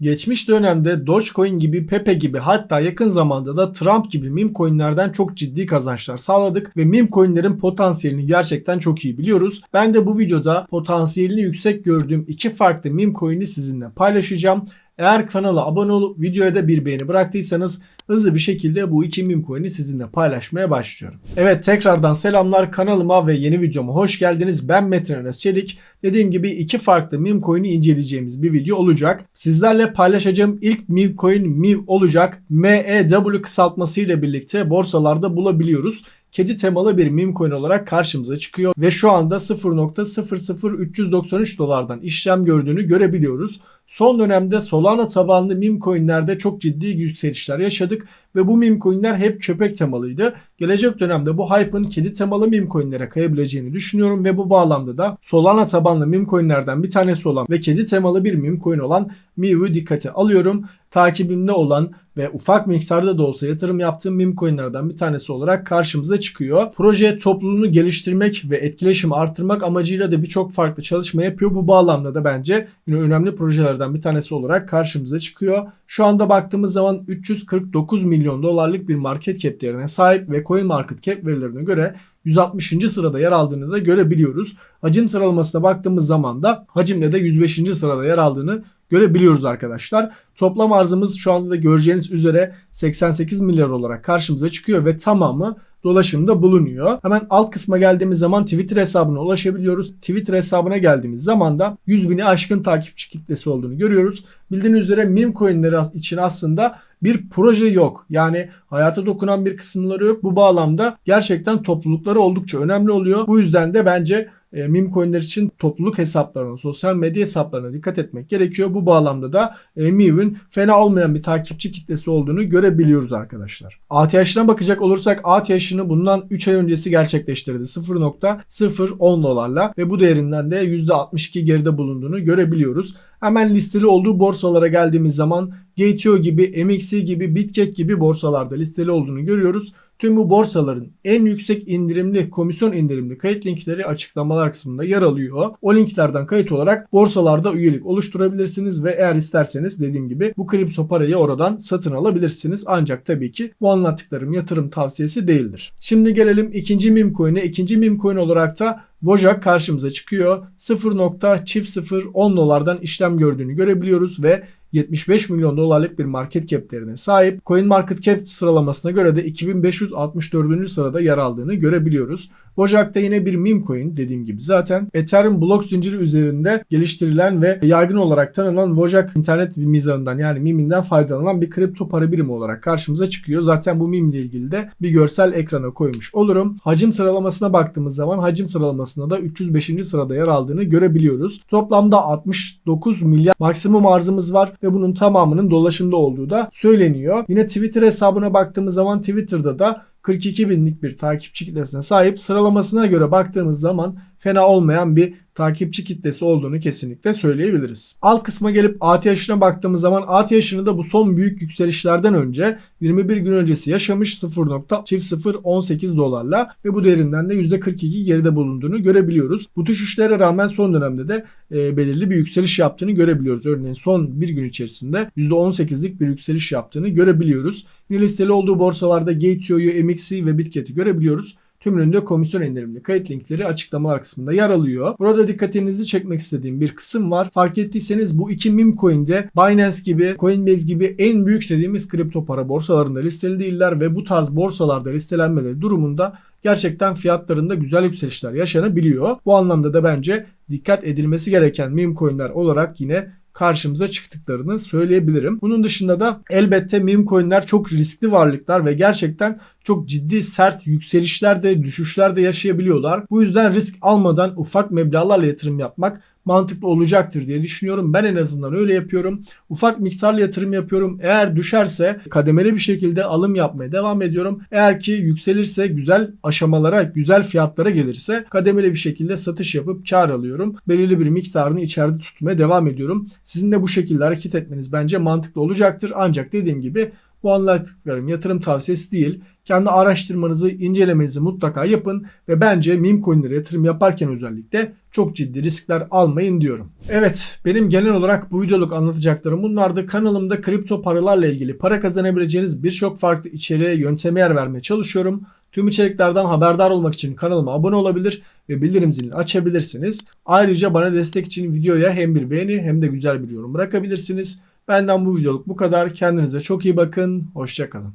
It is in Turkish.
Geçmiş dönemde Dogecoin gibi, Pepe gibi hatta yakın zamanda da Trump gibi meme coinlerden çok ciddi kazançlar sağladık ve meme coinlerin potansiyelini gerçekten çok iyi biliyoruz. Ben de bu videoda potansiyelini yüksek gördüğüm iki farklı meme coin'i sizinle paylaşacağım. Eğer kanala abone olup videoya da bir beğeni bıraktıysanız hızlı bir şekilde bu iki meme coin'i sizinle paylaşmaya başlıyorum. Evet tekrardan selamlar kanalıma ve yeni videoma hoş geldiniz. Ben Metin Enes Çelik. Dediğim gibi iki farklı meme coin'i inceleyeceğimiz bir video olacak. Sizlerle paylaşacağım ilk meme coin MIV olacak. MEW kısaltması ile birlikte borsalarda bulabiliyoruz kedi temalı bir meme coin olarak karşımıza çıkıyor ve şu anda 0.00393 dolardan işlem gördüğünü görebiliyoruz. Son dönemde Solana tabanlı meme coinlerde çok ciddi yükselişler yaşadık ve bu meme coinler hep köpek temalıydı. Gelecek dönemde bu hype'ın kedi temalı meme coinlere kayabileceğini düşünüyorum ve bu bağlamda da Solana tabanlı meme coinlerden bir tanesi olan ve kedi temalı bir meme coin olan Mii'yu dikkate alıyorum. Takibimde olan ve ufak miktarda da olsa yatırım yaptığım meme coinlerden bir tanesi olarak karşımıza çıkıyor. Proje topluluğunu geliştirmek ve etkileşimi arttırmak amacıyla da birçok farklı çalışma yapıyor. Bu bağlamda da bence yine önemli projelerden bir tanesi olarak karşımıza çıkıyor. Şu anda baktığımız zaman 349 milyon dolarlık bir market cap değerine sahip ve coin market cap verilerine göre 160. sırada yer aldığını da görebiliyoruz. Hacim sıralamasına baktığımız zaman da hacimde de 105. sırada yer aldığını görebiliyoruz arkadaşlar. Toplam arzımız şu anda da göreceğiniz üzere 88 milyar olarak karşımıza çıkıyor ve tamamı dolaşımda bulunuyor. Hemen alt kısma geldiğimiz zaman Twitter hesabına ulaşabiliyoruz. Twitter hesabına geldiğimiz zaman da 100 bini aşkın takipçi kitlesi olduğunu görüyoruz. Bildiğiniz üzere meme coinleri için aslında bir proje yok. Yani hayata dokunan bir kısımları yok. Bu bağlamda gerçekten toplulukları oldukça önemli oluyor. Bu yüzden de bence e, meme coinler için topluluk hesaplarına, sosyal medya hesaplarına dikkat etmek gerekiyor. Bu bağlamda da e, Miu'nun fena olmayan bir takipçi kitlesi olduğunu görebiliyoruz arkadaşlar. ATH'ına bakacak olursak ATH'ını bundan 3 ay öncesi gerçekleştirdi. 0.010 dolarla ve bu değerinden de %62 geride bulunduğunu görebiliyoruz. Hemen listeli olduğu borsalara geldiğimiz zaman Gateo gibi, MXC gibi, Bitget gibi borsalarda listeli olduğunu görüyoruz. Tüm bu borsaların en yüksek indirimli, komisyon indirimli kayıt linkleri açıklamalar kısmında yer alıyor. O linklerden kayıt olarak borsalarda üyelik oluşturabilirsiniz ve eğer isterseniz dediğim gibi bu kripto parayı oradan satın alabilirsiniz. Ancak tabii ki bu anlattıklarım yatırım tavsiyesi değildir. Şimdi gelelim ikinci meme coin'e. İkinci meme coin olarak da Wojak karşımıza çıkıyor. 0.010 dolardan işlem gördüğünü görebiliyoruz ve 75 milyon dolarlık bir market cap'lerine sahip. Coin Market Cap sıralamasına göre de 2564. sırada yer aldığını görebiliyoruz. Bojak'ta yine bir meme coin dediğim gibi zaten Ethereum blok zinciri üzerinde geliştirilen ve yaygın olarak tanınan Wojak internet mizahından yani miminden faydalanan bir kripto para birimi olarak karşımıza çıkıyor. Zaten bu meme ile ilgili de bir görsel ekrana koymuş olurum. Hacim sıralamasına baktığımız zaman hacim sıralamasında da 305. sırada yer aldığını görebiliyoruz. Toplamda 69 milyar maksimum arzımız var ve bunun tamamının dolaşımda olduğu da söyleniyor. Yine Twitter hesabına baktığımız zaman Twitter'da da 42 binlik bir takipçi kitlesine sahip. Sıralamasına göre baktığımız zaman fena olmayan bir takipçi kitlesi olduğunu kesinlikle söyleyebiliriz. Alt kısma gelip ATH'ine baktığımız zaman ATH'ını da bu son büyük yükselişlerden önce 21 gün öncesi yaşamış 0.018 dolarla ve bu değerinden de %42 geride bulunduğunu görebiliyoruz. Bu düşüşlere rağmen son dönemde de e, belirli bir yükseliş yaptığını görebiliyoruz. Örneğin son bir gün içerisinde %18'lik bir yükseliş yaptığını görebiliyoruz. Yine listeli olduğu borsalarda Gateo'yu, MXC ve Bitket'i görebiliyoruz. Tümünün komisyon indirimli kayıt linkleri açıklamalar kısmında yer alıyor. Burada dikkatinizi çekmek istediğim bir kısım var. Fark ettiyseniz bu iki meme coin'de Binance gibi, Coinbase gibi en büyük dediğimiz kripto para borsalarında listeli değiller ve bu tarz borsalarda listelenmeleri durumunda gerçekten fiyatlarında güzel yükselişler yaşanabiliyor. Bu anlamda da bence dikkat edilmesi gereken meme coin'ler olarak yine karşımıza çıktıklarını söyleyebilirim. Bunun dışında da elbette meme coin'ler çok riskli varlıklar ve gerçekten çok ciddi sert yükselişler de düşüşler de yaşayabiliyorlar. Bu yüzden risk almadan ufak meblağlarla yatırım yapmak mantıklı olacaktır diye düşünüyorum. Ben en azından öyle yapıyorum. Ufak miktarla yatırım yapıyorum. Eğer düşerse kademeli bir şekilde alım yapmaya devam ediyorum. Eğer ki yükselirse güzel aşamalara, güzel fiyatlara gelirse kademeli bir şekilde satış yapıp kar alıyorum. Belirli bir miktarını içeride tutmaya devam ediyorum. Sizin de bu şekilde hareket etmeniz bence mantıklı olacaktır. Ancak dediğim gibi Bu anlattıklarım yatırım tavsiyesi değil. Kendi araştırmanızı, incelemenizi mutlaka yapın ve bence meme coinlere yatırım yaparken özellikle çok ciddi riskler almayın diyorum. Evet, benim genel olarak bu videoluk anlatacaklarım bunlardı. Kanalımda kripto paralarla ilgili para kazanabileceğiniz birçok farklı içeriğe, yönteme yer vermeye çalışıyorum. Tüm içeriklerden haberdar olmak için kanalıma abone olabilir ve bildirim zilini açabilirsiniz. Ayrıca bana destek için videoya hem bir beğeni hem de güzel bir yorum bırakabilirsiniz. Benden bu videoluk bu kadar. Kendinize çok iyi bakın. Hoşçakalın.